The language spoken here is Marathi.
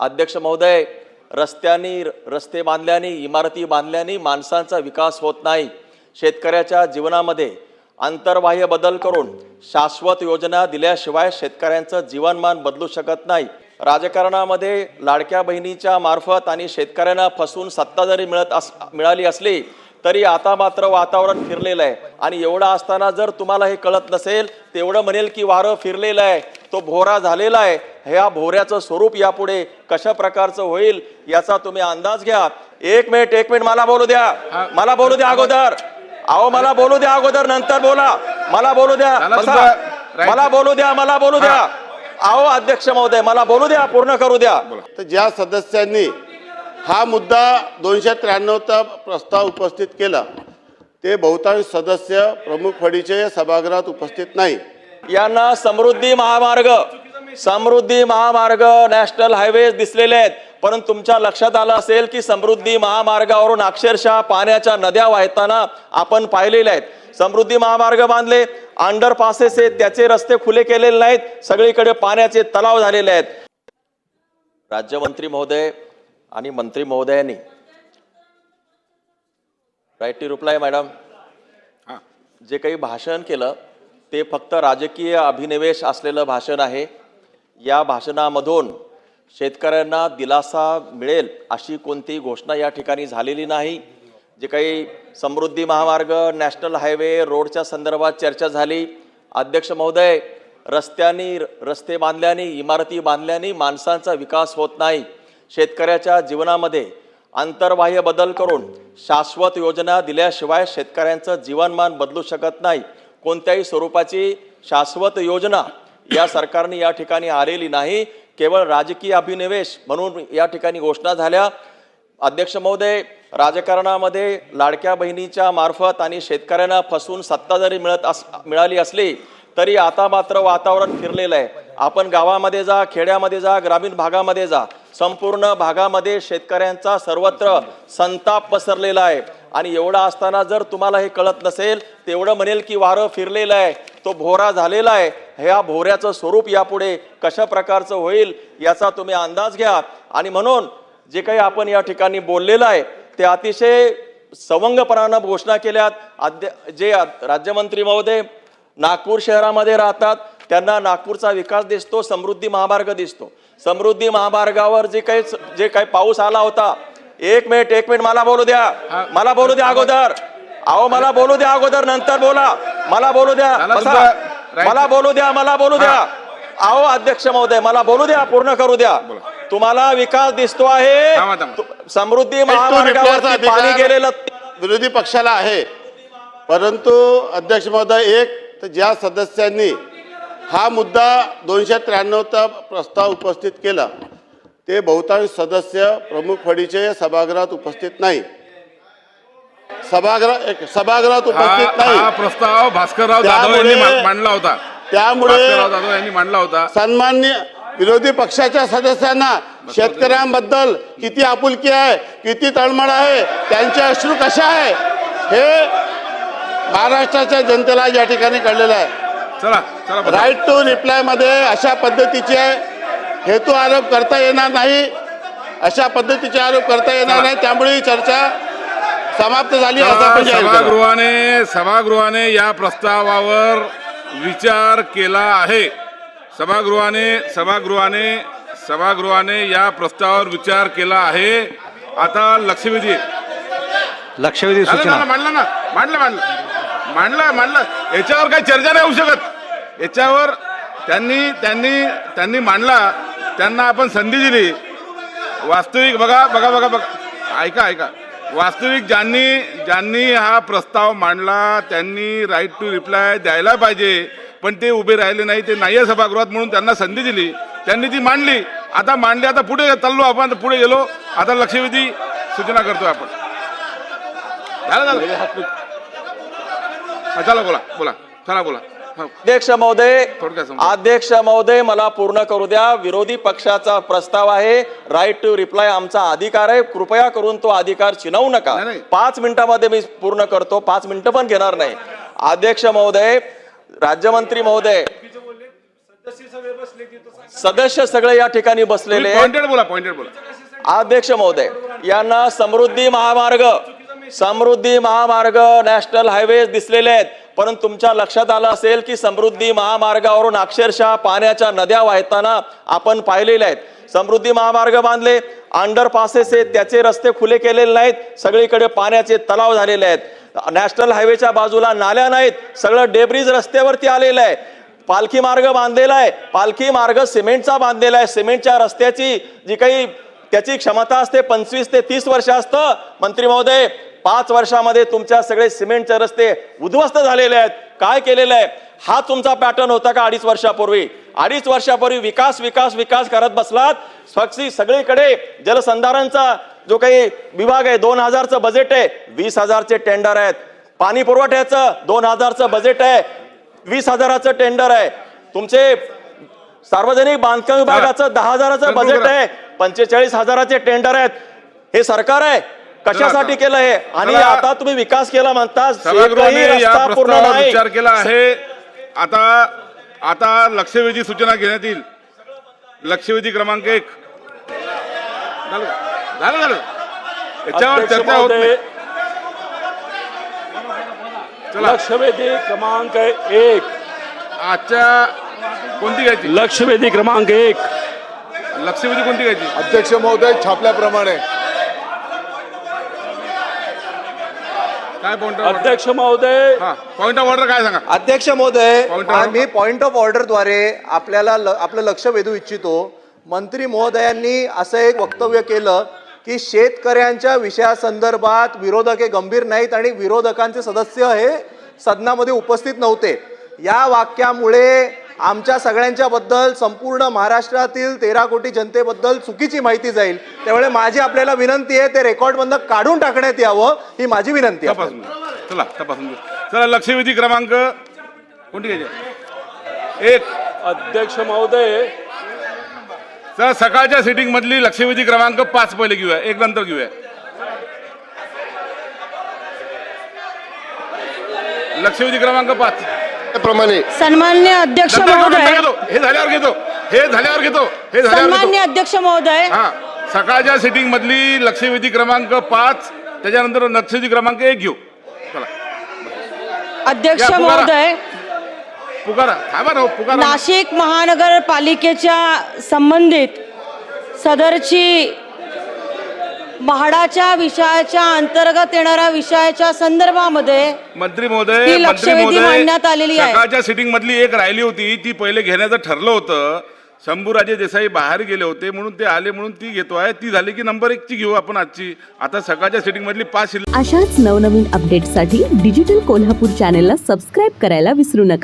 अध्यक्ष महोदय रस्त्यांनी रस्ते बांधल्याने इमारती बांधल्याने माणसांचा विकास होत नाही. शेतकऱ्याच्या जीवनामध्ये आंतरबाह्य बदल करून शाश्वत योजना दिल्याशिवाय शेतकऱ्यांचं जीवनमान बदलू शकत नाही. राजकारणामध्ये लाडक्या बहिणीच्या मार्फत आणि शेतकऱ्यांना फसवून सत्ता जरी मिळत अस मिळाली असली तरी आता मात्र वातावरण फिरलेलं आहे. आणि एवढं असताना जर तुम्हाला हे कळत नसेल तेवढं म्हणेल की वारं फिरलेलं आहे. तो भोरा झालेला आहे. ह्या भोऱ्याचं स्वरूप यापुढे कशा प्रकारचं होईल याचा तुम्ही अंदाज घ्या. एक मिनिट एक मिनिट मला बोलू द्या. मला बोलू द्या अगोदर. अहो मला बोलू द्या अगोदर नंतर बोला. मला बोलू द्या. मला बोलू द्या मला बोलू द्या. अहो अध्यक्ष महोदय मला बोलू द्या पूर्ण करू द्या. तर ज्या सदस्यांनी हा मुद्दा दोनशे त्र्याण्णवचा प्रस्ताव उपस्थित केला ते बहुतांश सदस्य प्रमुख फडीचे सभागृहात उपस्थित नाही. यांना समृद्धी महामार्ग समृद्धी महामार्ग नॅशनल हायवे दिसलेले आहेत. परंतु तुमच्या लक्षात आलं असेल की समृद्धी महामार्गावरून अक्षरशः पाण्याच्या नद्या वाहताना आपण पाहिलेल्या आहेत. समृद्धी महामार्ग बांधले अंडर पासेस आहेत त्याचे रस्ते खुले केलेले नाहीत सगळीकडे पाण्याचे तलाव झालेले आहेत. राज्यमंत्री महोदय आणि मंत्री महोदयांनी. Right to reply madam. जे काही भाषण केलं ते फक्त राजकीय अभिनिवेश असलेलं भाषण आहे. या भाषणामधून शेतकऱ्यांना दिलासा मिळेल अशी कोणतीही घोषणा या ठिकाणी झालेली नाही. जे काही समृद्धी महामार्ग नॅशनल हायवे रोडच्या संदर्भात चर्चा झाली. अध्यक्ष महोदय रस्त्यांनी रस्ते बांधल्याने इमारती बांधल्याने माणसांचा विकास होत नाही. शेतकऱ्याच्या जीवनामध्ये आंतरबाह्य बदल करून शाश्वत योजना दिल्याशिवाय शेतकऱ्यांचं जीवनमान बदलू शकत नाही. कोणत्याही स्वरूपाची शाश्वत योजना या सरकारने या ठिकाणी आलेली नाही. केवळ राजकीय अभिनिवेश म्हणून या ठिकाणी घोषणा झाल्या. अध्यक्ष महोदय राजकारणामध्ये लाडक्या बहिणीच्या मार्फत आणि शेतकऱ्यांना फसवून सत्ता जरी मिळत अस मिळाली असली तरी आता मात्र वातावरण फिरलेलं आहे. आपण गावामध्ये जा खेड्यामध्ये जा ग्रामीण भागामध्ये जा संपूर्ण भागामध्ये शेतकऱ्यांचा सर्वत्र संताप पसरलेला आहे. आणि एवढं असताना जर तुम्हाला हे कळत नसेल तेवढं म्हणेल की वारं फिरलेलं आहे तो भोरा झालेला आहे. ह्या भोऱ्याचं स्वरूप यापुढे कशा प्रकारचं होईल याचा तुम्ही अंदाज घ्या. आणि म्हणून जे काही आपण या ठिकाणी बोललेलं आहे ते अतिशय सवंगपणानं घोषणा केल्यात. अध्य जे राज्यमंत्री महोदय नागपूर शहरामध्ये राहतात त्यांना नागपूरचा विकास दिसतो समृद्धी महामार्ग दिसतो. समृद्धी महामार्गावर जे काही जे काही पाऊस आला होता एक मिनिट एक मिनिट मला बोलू द्या. मला बोलू द्या अगोदर. अहो मला बोलू द्या अगोदर नंतर बोला. मला बोलू द्या. मला बोलू द्या मला बोलू द्या. अहो अध्यक्ष महोदय मला बोलू द्या पूर्ण करू द्या. तुम्हाला विकास दिसतो आहे. समृद्धी महामार्गावरती पाणी गेलेलं विरोधी पक्षाला आहे. परंतु अध्यक्ष महोदय एक तर ज्या सदस्यांनी हा मुद्दा दोनशे त्र्याण्णवचा प्रस्ताव उपस्थित केला ते बहुतांश सदस्य प्रमुख फडीचे सभागृहात उपस्थित नाही. सभागृह एक सभागृहात हा उपस्थित हा नाही प्रस्ताव भास्करराव जाधव यांनी त्यामुळे- मांडला होता. त्यामुळे भास्करराव जाधव यांनी मांडला होता. सन्मान्य विरोधी पक्षाच्या सदस्यांना शेतकऱ्यांबद्दल किती आपुलकी आहे किती तळमळ आहे त्यांचे अश्रू कशा आहे हे महाराष्ट्राच्या जनतेला या ठिकाणी कळलेलं आहे. चला चला बसा. राईट टू रिप्लायमध्ये अशा पद्धतीचे हेतू आरोप करता येणार नाही अशा पद्धतीचे आरोप करता येणार नाही त्यामुळे ही चर्चा समाप्त झाली असं. सभागृहाने सभागृहाने या प्रस्तावावर विचार केला आहे. सभागृहाने सभागृहाने सभागृहाने या प्रस्तावावर विचार केला आहे. आता लक्षवेधी. लक्षवेधी सूचना. मांडलं ना मांडलं मांडलं. मांडलं मांडलं. याच्यावर काही चर्चा नाही होऊ शकत. याच्यावर त्यांनी त्यांनी त्यांनी मांडला त्यांना आपण संधी दिली. वास्तविक बघा बघा बघा बघा. ऐका ऐका. वास्तविक ज्यांनी ज्यांनी हा प्रस्ताव मांडला त्यांनी राईट टू रिप्लाय द्यायला पाहिजे. पण ते उभे राहिले नाही ते नाही आहे सभागृहात म्हणून त्यांना संधी दिली. त्यांनी ती मांडली. आता मांडली आता पुढे चाललो आपण पुढे गेलो. आता लक्षवेधी सूचना करतोय आपण. झालं झालं? चला बोला बोला. चला बोला. अध्यक्ष महोदय. अध्यक्ष महोदय मला पूर्ण करू द्या. विरोधी पक्षाचा प्रस्ताव आहे. राईट टू रिप्लाय आमचा अधिकार आहे. कृपया करून तो अधिकार चिनवू नका. पाच मिनिटामध्ये मी पूर्ण करतो. पाच मिनिटं पण घेणार नाही. अध्यक्ष महोदय राज्यमंत्री महोदय सदस्य सगळे या ठिकाणी बसलेले अध्यक्ष महोदय यांना समृद्धी महामार्ग समृद्धी महामार्ग नॅशनल हायवे दिसलेले आहेत. परंतु तुमच्या लक्षात आलं असेल की समृद्धी महामार्गावरून अक्षरशः पाण्याच्या नद्या वाहताना आपण पाहिलेल्या आहेत. समृद्धी महामार्ग बांधले अंडर पासेस आहेत त्याचे रस्ते खुले केलेले नाहीत सगळीकडे पाण्याचे तलाव झालेले आहेत. नॅशनल हायवेच्या बाजूला नाल्या नाहीत सगळं डेब्रिज रस्त्यावरती आलेलं आहे. पालखी मार्ग बांधलेला आहे. पालखी मार्ग सिमेंटचा बांधलेला आहे. सिमेंटच्या रस्त्याची जी काही त्याची क्षमता असते पंचवीस ते तीस वर्ष असतं. मंत्री महोदय पाच वर्षामध्ये तुमच्या सगळे सिमेंटचे रस्ते उद्ध्वस्त झालेले आहेत. काय केलेलं आहे? हा तुमचा पॅटर्न होता का अडीच वर्षापूर्वी? अडीच वर्षापूर्वी विकास विकास विकास करत बसलात. स्वच्छ सगळीकडे जलसंधारणचा जो काही विभाग आहे दोन हजारचं बजेट आहे वीस हजारचे टेंडर आहेत. पाणी पुरवठ्याचं दोन हजारचं बजेट आहे वीस हजाराचं टेंडर आहे. तुमचे सार्वजनिक बांधकाम विभागाचं दहा हजाराचं बजेट. आहे पंचेचाळीस हजाराचे टेंडर आहेत. हे सरकार आहे? कशासाठी केलं हे? आणि. आता तुम्ही विकास केला म्हणता विचार केला आहे. आता आता लक्षवेधी सूचना घेण्यात येईल. लक्षवेधी क्रमांक एक. झालं झालं याच्यावर चर्चा होत लक्षवेधी क्रमांक एक. आजच्या कोणती घ्यायची? लक्षवेधी क्रमांक एक. लक्षवेधी कोणती घ्यायची? अध्यक्ष महोदय छापल्याप्रमाणे. काय पॉईंट अध्यक्ष महोदय. हा पॉईंट ऑफ ऑर्डर काय सांगा? अध्यक्ष महोदय. आम्ही पॉइंट ऑफ ऑर्डरद्वारे आपल्याला ल- आपलं लक्ष वेधू इच्छितो. मंत्री महोदयांनी असं एक वक्तव्य केलं की शेतकऱ्यांच्या विषयासंदर्भात विरोधक हे गंभीर नाहीत आणि विरोधकांचे सदस्य हे सदनामध्ये उपस्थित नव्हते. या वाक्यामुळे आमच्या सगळ्यांच्या बद्दल संपूर्ण महाराष्ट्रातील तेरा कोटी जनतेबद्दल चुकीची माहिती जाईल. त्यामुळे माझी आपल्याला विनंती आहे ते रेकॉर्ड बंद काढून टाकण्यात यावं ही माझी विनंती आहे. तपासून घ्या. चला तपासून चला लक्षवेधी क्रमांक. कोणती घ्यायची? एक. अध्यक्ष महोदय. चला सकाळच्या सिटिंग मधली लक्षवेधी क्रमांक पाच पहिले घेऊया. एक नंतर घेऊया. लक्षवेधी क्रमांक पाच. प्रमाणे सन्मान्य अध्यक्ष महोदय. हे झाल्यावर घेतो. हे झाल्यावर घेतो. हे सन्मान्य अध्यक्ष महोदय. हा. सकाळच्या सिटिंग मधली लक्षवेधी क्रमांक पाच त्याच्यानंतर लक्षवेधी क्रमांक एक घेऊ. चला. अध्यक्ष या, पुकारा. महोदय. पुकारा. थांबा ना हो, पुकारा. नाशिक महानगरपालिकेच्या संबंधित सदरची म्हाडाच्या विषयाच्या अंतर्गत येणाऱ्या विषयाच्या संदर्भामध्ये मंत्री महोदय ती मंत्री लक्षवेधी महोदय मांडण्यात आलेली आहे. सकाळच्या सिटिंग मधली एक राहिली होती ती पहिले घेण्याचं ठरलं होतं. शंभूराजे देसाई बाहेर गेले होते म्हणून ते आले म्हणून ती घेतो आहे. ती झाली की नंबर एक ची घेऊ आपण आजची. आता सकाळच्या सिटिंग मधली पाच शिल्लक. अशाच नवनवीन अपडेट्ससाठी डिजिटल कोल्हापूर चॅनेलला सबस्क्राईब करायला विसरू नका.